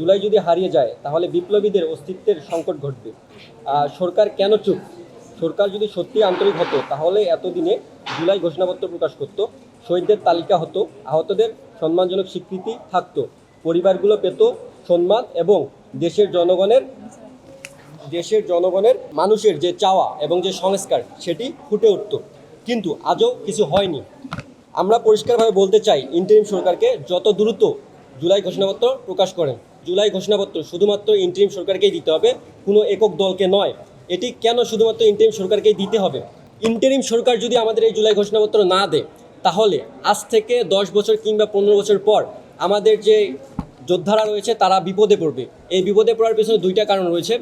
জুলাই যদি হারিয়ে যায়, তাহলে বিপ্লবীদের অস্তিত্বের সংকট ঘটবে। সরকার কেন চুপ? সরকার যদি সত্যি আন্তরিক হতো, তাহলে এতদিনে জুলাই ঘোষণাপত্র প্রকাশ করত, শহীদদের তালিকা হতো, আহতদের সম্মানজনক স্বীকৃতি থাকতো, পরিবারগুলো পেত সম্মান এবং দেশের জনগণের দেশের জনগণের মানুষের যে চাওয়া এবং যে সংস্কার, সেটি ফুটে উঠত। কিন্তু আজও কিছু হয়নি। আমরা পরিষ্কারভাবে বলতে চাই, ইন্টারিম সরকারকে যত দ্রুত জুলাই ঘোষণাপত্র প্রকাশ করেন। জুলাই ঘোষণাপত্র শুধুমাত্র ইন্টারিম সরকারকেই দিতে হবে, কোনো একক দলকে নয়। এটি কেন শুধুমাত্র ইন্টারিম সরকারকেই দিতে হবে? ইন্টারিম সরকার যদি আমাদের এই জুলাই ঘোষণাপত্র না দেয়, তাহলে আজ থেকে দশ বছর কিংবা পনেরো বছর পর আমাদের যে যোদ্ধারা রয়েছে, তারা বিপদে পড়বে। এই বিপদে পড়ার পেছনে দুইটা কারণ রয়েছে।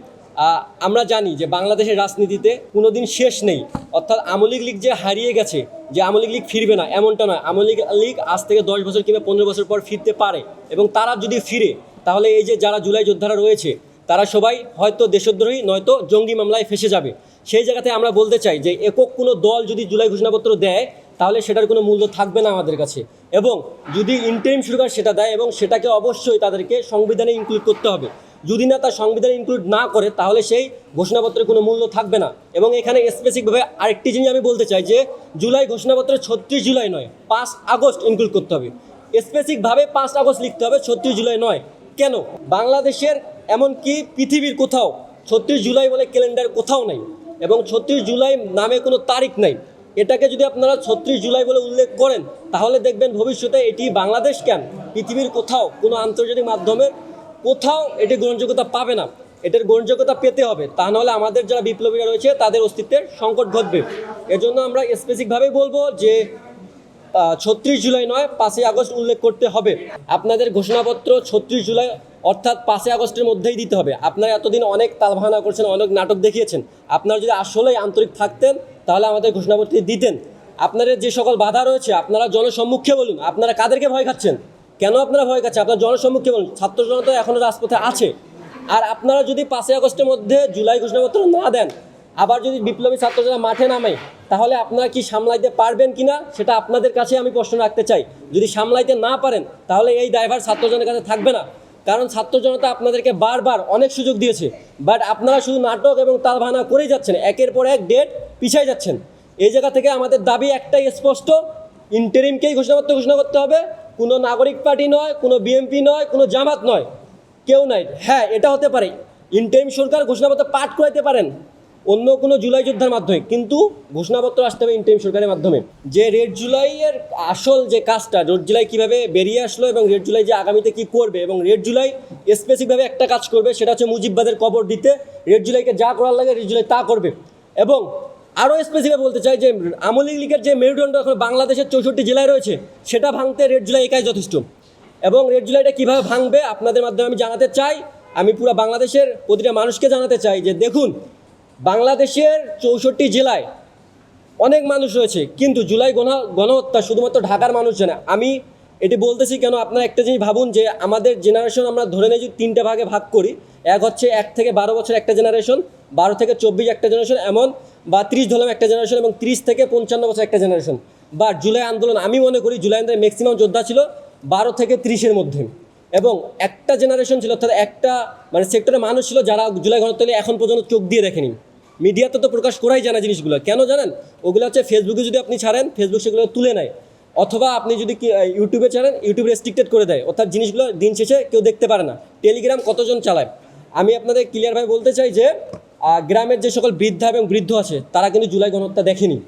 আমরা জানি যে বাংলাদেশের রাজনীতিতে কোনো দিন শেষ নেই। অর্থাৎ আমলিগ লীগ যে হারিয়ে গেছে, যে আমলিগ লীগ ফিরবে না, এমনটা নয়। আমলিগ লীগ আজ থেকে দশ বছর কিংবা পনেরো বছর পর ফিরতে পারে এবং তারা যদি ফিরে তাহলে এই যে যারা জুলাই যোদ্ধারা রয়েছে, তারা সবাই হয়তো দেশদ্রোহী, নয়তো জঙ্গি মামলায় ফেসে যাবে। সেই জায়গাতে আমরা বলতে চাই যে একক কোনো দল যদি জুলাই ঘোষণাপত্র দেয়, তাহলে সেটার কোনো মূল্য থাকবে না আমাদের কাছে। এবং যদি ইন্টারিম সরকার সেটা দেয় এবং সেটাকে অবশ্যই তাদেরকে সংবিধানে ইনক্লুড করতে হবে। যদি না তার সংবিধানে ইনক্লুড না করে, তাহলে সেই ঘোষণাপত্রের কোনো মূল্য থাকবে না। এবং এখানে স্পেসিফিকভাবে আরেকটি জিনিস আমি বলতে চাই যে, জুলাই ঘোষণাপত্র ছত্রিশ জুলাই নয়, পাঁচ আগস্ট ইনক্লুড করতে হবে। স্পেসিফিকভাবে পাঁচ আগস্ট লিখতে হবে, ছত্রিশ জুলাই নয়। কেন? বাংলাদেশের এমনকি পৃথিবীর কোথাও ছত্রিশ জুলাই বলে ক্যালেন্ডার কোথাও নাই এবং ছত্রিশ জুলাই নামে কোনো তারিখ নাই। এটাকে যদি আপনারা ছত্রিশ জুলাই বলে উল্লেখ করেন, তাহলে দেখবেন ভবিষ্যতে এটি বাংলাদেশ কেন? পৃথিবীর কোথাও কোনো আন্তর্জাতিক মাধ্যমে কোথাও এটি গ্রহণযোগ্যতা পাবে না। এটার গ্রহণযোগ্যতা পেতে হবে। তা নাহলে আমাদের যারা বিপ্লবীরা রয়েছে, তাদের অস্তিত্বের সংকট ঘটবে। এজন্য আমরা স্পেসিফিকভাবেই বলব যে ছত্রিশ জুলাই নয়, পাঁচই আগস্ট উল্লেখ করতে হবে। আপনাদের ঘোষণাপত্র ছত্রিশ জুলাই, অর্থাৎ পাঁচই আগস্টের মধ্যেই দিতে হবে। আপনারা এতদিন অনেক তালবাহানা করছেন, অনেক নাটক দেখিয়েছেন। আপনারা যদি আসলেই আন্তরিক থাকতেন, তাহলে আমাদের ঘোষণাপত্রটি দিতেন। আপনাদের যে সকল বাধা রয়েছে, আপনারা জনসম্মুখে বলুন, আপনারা কাদেরকে ভয় খাচ্ছেন? কেন আপনারা ভয় খাচ্ছেন? আপনারা জনসম্মুখে বলুন, ছাত্র জনতা এখনও রাজপথে আছে। আর আপনারা যদি পাঁচই আগস্টের মধ্যে জুলাই ঘোষণাপত্র না দেন আবার যদি বিপ্লবী ছাত্ররা মাঠে নামে, তাহলে আপনারা কি সামলাইতে পারবেন কিনা, সেটা আপনাদের কাছে আমি প্রশ্ন রাখতে চাই। যদি সামলাইতে না পারেন, তাহলে এই ড্রাইভার ছাত্রজনের কাছে থাকবে না। কারণ ছাত্র জনতা আপনাদেরকে বারবার অনেক সুযোগ দিয়েছে। বাট আপনারা শুধু নাটক এবং তালবাহানা করেই যাচ্ছেন, একের পর এক ডেট পিছাই যাচ্ছেন। এই জায়গা থেকে আমাদের দাবি একটাই স্পষ্ট, ইন্টারিমকেই ঘোষণাপত্র ঘোষণা করতে হবে। কোনো নাগরিক পার্টি নয়, কোনো বিএমপি নয়, কোনো জামাত নয়, কেউ নাই। হ্যাঁ এটা হতে পারে। ইন্টারিম সরকার ঘোষণাপত্র পাঠ করাইতে পারেন। অন্য কোনো জুলাই যোদ্ধার মাধ্যমে, কিন্তু ঘোষণাপত্র আসতে হবে ইন্টারিম সরকারের মাধ্যমে যে রেড জুলাইয়ের আসল যে কাজটা, রেড জুলাই কীভাবে বেরিয়ে আসলো এবং রেড জুলাই যে আগামীতে কী করবে এবং রেড জুলাই স্পেসিফিকভাবে একটা কাজ করবে, সেটা হচ্ছে মুজিববাদের কবর দিতে, রেড জুলাইকে যা করার লাগে রেড জুলাই তা করবে। এবং আরও স্পেসিফিক বলতে চাই যে আমলি লীগের যে মেরুদণ্ড এখন বাংলাদেশের চৌষট্টি জেলায় রয়েছে, সেটা ভাঙতে রেড জুলাই একাই যথেষ্ট। এবং রেড জুলাইটা কীভাবে ভাঙবে, আপনাদের মাধ্যমে আমি জানাতে চাই। আমি পুরো বাংলাদেশের প্রতিটা মানুষকে জানাতে চাই যে দেখুন বাংলাদেশের চৌষট্টি জেলায় অনেক মানুষ রয়েছে, কিন্তু জুলাই গণ, গণহত্যা শুধুমাত্র ঢাকার মানুষ জানে। আমি এটি বলতেছি কেন আপনারা একটা জিনিস ভাবুন যে আমাদের জেনারেশন আমরা ধরে নিই যদি তিনটে ভাগে ভাগ করি। এক হচ্ছে এক থেকে বারো বছর একটা জেনারেশন বারো থেকে চব্বিশ একটা জেনারেশন এমন বা ত্রিশ ধরলাম একটা জেনারেশন এবং ত্রিশ থেকে পঞ্চান্ন বছর একটা জেনারেশন বা জুলাই আন্দোলন, আমি মনে করি জুলাই আন্দোলনের ম্যাক্সিমাম যোদ্ধা ছিল বারো থেকে ত্রিশের মধ্যে। এবং একটা জেনারেশন ছিল অর্থাৎ একটা মানে সেক্টরে মানুষ ছিল যারা জুলাই গণতন্ত্রে এখন পর্যন্ত চোখ দিয়ে দেখেনি। মিডিয়াতে তো প্রকাশ করাই জানা জিনিসগুলো। কেন জানেন? ওগুলো হচ্ছে ফেসবুকে যদি আপনি ছাড়েন ফেসবুক সেগুলো তুলে নেয়। অথবা আপনি যদি ইউটিউবে ছাড়েন ইউটিউবে রেস্ট্রিক্টেড করে দেয়। অর্থাৎ জিনিসগুলো দিন শেষে কেউ দেখতে পারে না। টেলিগ্রাম কতজন চালায়? আমি আপনাদের ক্লিয়ারভাবে বলতে চাই যে গ্রামের যে সকল বৃদ্ধা এবং বৃদ্ধ আছে, তারা কিন্তু জুলাই গণহত্যা দেখেনি।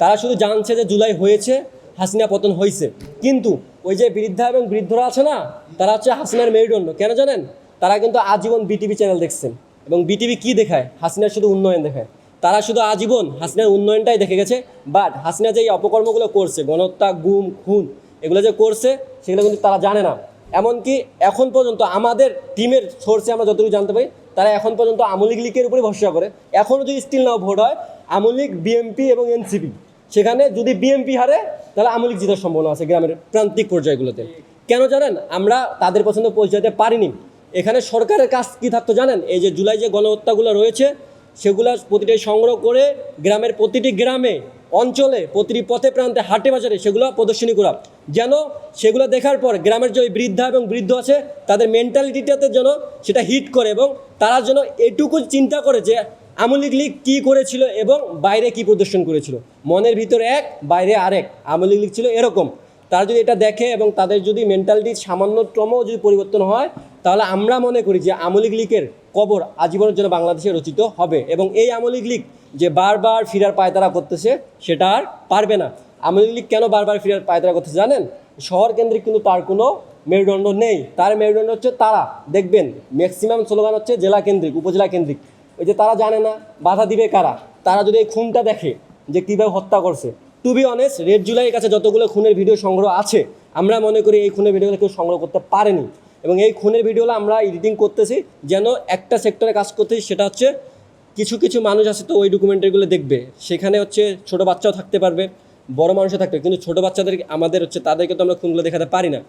তারা শুধু জানছে যে জুলাই হয়েছে, হাসিনা পতন হয়েছে কিন্তু ওই যে বৃদ্ধা এবং বৃদ্ধরা আছে না, তারা হচ্ছে হাসিনার মেরুদণ্ড। কেন জানেন? তারা কিন্তু আজীবন বিটিভি চ্যানেল দেখছেন। এবং বিটিভি কি দেখায়? হাসিনার শুধু উন্নয়ন দেখায়। তারা শুধু আজীবন হাসিনার উন্নয়নটাই দেখে গেছে বাট হাসিনা যে এই অপকর্মগুলো করছে, গণহত্যা, গুম, খুন, এগুলো যে করছে, সেগুলো কিন্তু তারা জানে না। এমনকি এখন পর্যন্ত আমাদের টিমের সোর্সে আমরা যতটুকু জানতে পারি, তারা এখন পর্যন্ত আমলিগ লীগের উপরে ভরসা করে। এখনও যদি স্টিল নাও ভোট হয় আমলিগ বিএমপি এবং এনসিপি সেখানে যদি বিএমপি হারে, তাহলে আমলিগ জেতার সম্ভাবনা আছে গ্রামের প্রান্তিক পর্যায়গুলোতে। কেন জানেন? আমরা তাদের পছন্দ পৌঁছাতে পারিনি। এখানে সরকারের কাজ কী থাকতো জানেন? এই যে জুলাই যে গণহত্যাগুলো রয়েছে, সেগুলো প্রতিটাই সংগ্রহ করে গ্রামের প্রতিটি গ্রামে, অঞ্চলে, প্রতিটি পথে প্রান্তে, হাটে বাজারে সেগুলো প্রদর্শনী করা। যেন সেগুলো দেখার পর গ্রামের যে বৃদ্ধা এবং বৃদ্ধ আছে, তাদের মেন্টালিটিটাতে যেন সেটা হিট করে এবং তারা যেন এটুকু চিন্তা করে যে আমলিগ লীগ কী করেছিল এবং বাইরে কি প্রদর্শন করেছিল। মনের ভিতরে এক, বাইরে আরেক। আমলিগ লীগ ছিল এরকম। তারা যদি এটা দেখে এবং তাদের যদি মেন্টালিটি সামান্যতম যদি পরিবর্তন হয় তাহলে আমরা মনে করি যে আমলিগ লীগের কবর আজীবনের জন্য বাংলাদেশে রচিত হবে এবং এই আমলিগ লীগ যে বারবার ফিরার পায়তারা করতেছে, সেটা আর পারবে না। আমলিগ লীগ কেন বারবার ফিরার পায়তারা করতেছে জানেন? শহর কেন্দ্রিক কিন্তু তার কোনো মেরুদণ্ড নেই। তার মেরুদণ্ড হচ্ছে তারা। দেখবেন ম্যাক্সিমাম স্লোগান হচ্ছে জেলা কেন্দ্রিক উপজেলা কেন্দ্রিক ওই যে তারা জানে না, বাধা দিবে কারা? তারা যদি এই খুনটা দেখে যে কীভাবে হত্যা করছে। টু বি অনেস্ট রেড জুলাইয়ের কাছে যতগুলো খুনের ভিডিও সংগ্রহ আছে, আমরা মনে করি এই খুনের ভিডিওগুলো কেউ সংগ্রহ করতে পারেনি। এবং এই খুনের ভিডিওগুলো আমরা এডিটিং করতেছি, যেন একটা সেক্টরে কাজ করতেছি সেটা হচ্ছে কিছু কিছু মানুষ আছে তো ওই ডকুমেন্টারিগুলো দেখবে। সেখানে হচ্ছে ছোটো বাচ্চাও থাকতে পারবে, বড় মানুষও থাকতে কিন্তু ছোটো বাচ্চাদের আমাদের হচ্ছে তাদেরকে তো আমরা খুনগুলো দেখাতে পারি না।